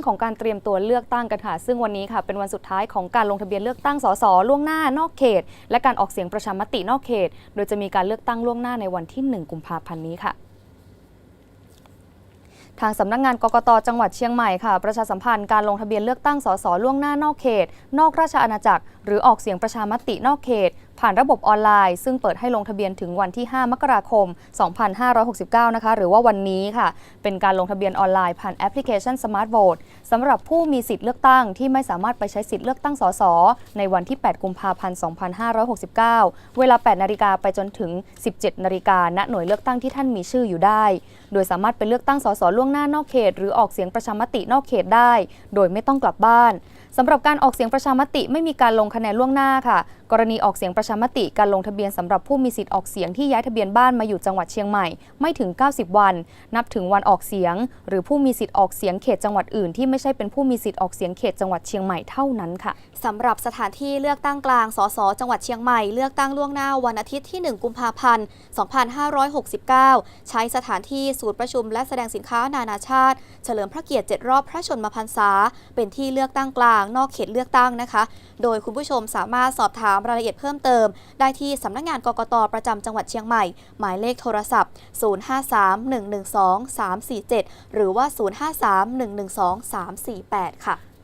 รื่องของการเตรียมตัวเลือกตั้งกันค่ะ ซึ่งวันนี้ค่ะเป็นวันสุดท้ายของการลงทะเบียนเลือกตั้งสสล่วงหน้านอกเขต และการออกเสียงประชามตินอกเขต โดยจะมีการเลือกตั้งล่วงหน้าในวันที่ 1 กุมภาพันธ์นี้ค่ะทางสำนักงานกกตจังหวัดเชียงใหม่ค่ะ ประชาสัมพันธ์การลงทะเบียนเลือกตั้งสสล่วงหน้านอกเขต นอกราชอาณาจักร หรือออกเสียงประชามตินอกเขต ผ่านระบบออนไลน์ ซึ่งเปิดให้ลงทะเบียนถึงวันที่ 5 มกราคม 2569 นะคะ หรือว่าวันนี้ค่ะ เป็นการลงทะเบียนออนไลน์ผ่านแอปพลิเคชัน Smart Vote สำหรับผู้มีสิทธิ์เลือกตั้งที่ไม่สามารถไปใช้สิทธิ์เลือกตั้งสสในวันที่ 8 กุมภาพันธ์ 2569 เวลา 8 นาฬิกาไปจนถึง 17 นาฬิกาณหน่วยเลือกตั้งที่ท่านมีชื่ออยู่ได้ โดยสามารถไปเลือกตั้งสสล่วงหน้านอกเขต หรือออกเสียงประชามตินอกเขตได้ โดยไม่ต้องกลับบ้านสำหรับการออกเสียงประชามติไม่มีการลงคะแนนล่วงหน้าค่ะ กรณีออกเสียงประชามติการลงทะเบียนสำหรับผู้มีสิทธิ์ออกเสียงที่ย้ายทะเบียนบ้านมาอยู่จังหวัดเชียงใหม่ไม่ถึง 90 วัน นับถึงวันออกเสียง หรือผู้มีสิทธิ์ออกเสียงเขตจังหวัดอื่นที่ไม่ใช่เป็นผู้มีสิทธิ์ออกเสียงเขตจังหวัดเชียงใหม่เท่านั้นค่ะสำหรับสถานที่เลือกตั้งกลางสสจังหวัดเชียงใหม่เลือกตั้งล่วงหน้าวันอาทิตย์ที่ 1 กุมภาพันธ์ 2569 ใช้สถานที่ศูนย์ประชุมและแสดงสินค้านานาชาติ เฉลิมพระเกียรติ7รอบพระชนมพรรษาเป็นที่เลือกตั้งกลางางนอกเขตเลือกตั้งนะคะ โดยคุณผู้ชมสามารถสอบถามรายละเอียดเพิ่มเติม ได้ที่สำนักงานกกตประจำจังหวัดเชียงใหม่ หมายเลขโทรศัพท์ 053-112-347 หรือว่า 053-112-348 ค่ะ